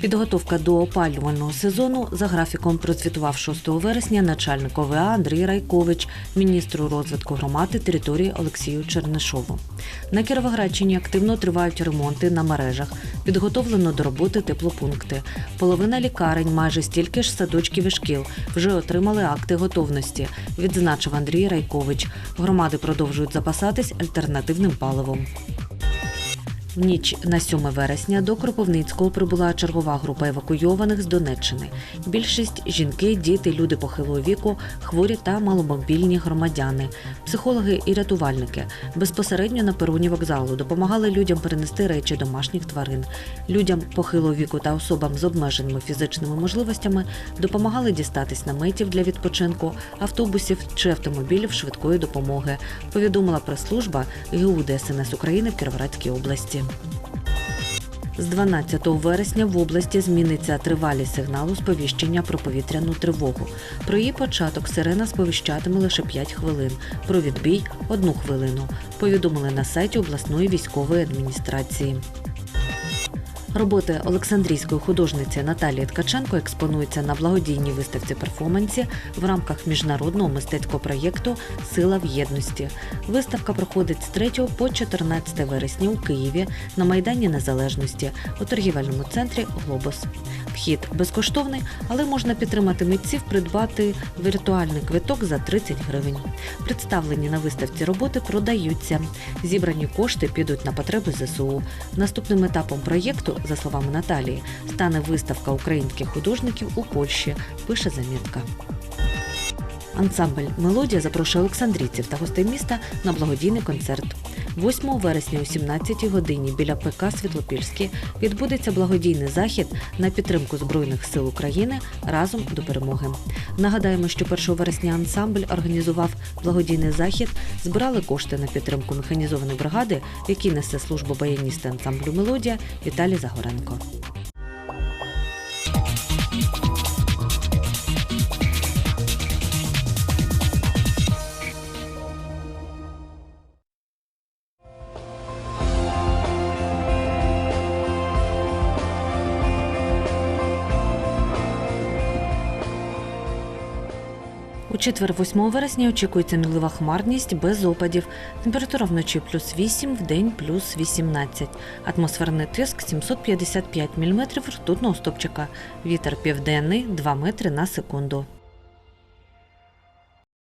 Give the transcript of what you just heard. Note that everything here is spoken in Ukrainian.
Підготовка до опалювального сезону за графіком прозвітував 6 вересня начальник ОВА Андрій Райкович, міністру розвитку громади території Олексію Чернишову. На Кіровоградщині активно тривають ремонти на мережах. Підготовлено до роботи теплопункти. Половина лікарень, майже стільки ж садочків і шкіл, вже отримали акти готовності. Відзначив Андрій Райкович. Громади продовжують запасатись альтернативним паливом. В ніч на 7 вересня до Кропивницького прибула чергова група евакуйованих з Донеччини. Більшість жінки, діти, люди похилого віку, хворі та маломобільні громадяни, психологи і рятувальники безпосередньо на пероні вокзалу допомагали людям перенести речі домашніх тварин. Людям похилого віку та особам з обмеженими фізичними можливостями допомагали дістатись наметів для відпочинку, автобусів чи автомобілів швидкої допомоги. Повідомила прес-служба ГУ ДСНС України в Кіровоградській області. З 12 вересня в області зміниться тривалість сигналу сповіщення про повітряну тривогу. Про її початок сирена сповіщатиме лише 5 хвилин, про відбій – 1 хвилину. Повідомили на сайті обласної військової адміністрації. Роботи Олександрійської художниці Наталії Ткаченко експонуються на благодійній виставці перформансі в рамках міжнародного мистецького проєкту Сила в єдності. Виставка проходить з 3 по 14 вересня у Києві на Майдані Незалежності у торгівельному центрі Глобус. Вхід безкоштовний, але можна підтримати митців, придбати віртуальний квиток за 30 гривень. Представлені на виставці роботи продаються. Зібрані кошти підуть на потреби ЗСУ. Наступним етапом проєкту, за словами Наталії, стане виставка українських художників у Польщі. Пише замітка. Ансамбль Мелодія запрошує олександрійців та гостей міста на благодійний концерт. 8 вересня о 17 годині біля ПК Світлопільське відбудеться благодійний захід на підтримку Збройних сил України разом до перемоги. Нагадаємо, що 1 вересня ансамбль організував благодійний захід, збирали кошти на підтримку механізованої бригади, в несе службу баяніста ансамблю Мелодія Віталій Загоренко. У четвер, 8 вересня, очікується мінлива хмарність без опадів. Температура вночі плюс 8, в день плюс 18. Атмосферний тиск 755 мм ртутного стопчика. Вітер південний 2 метри на секунду.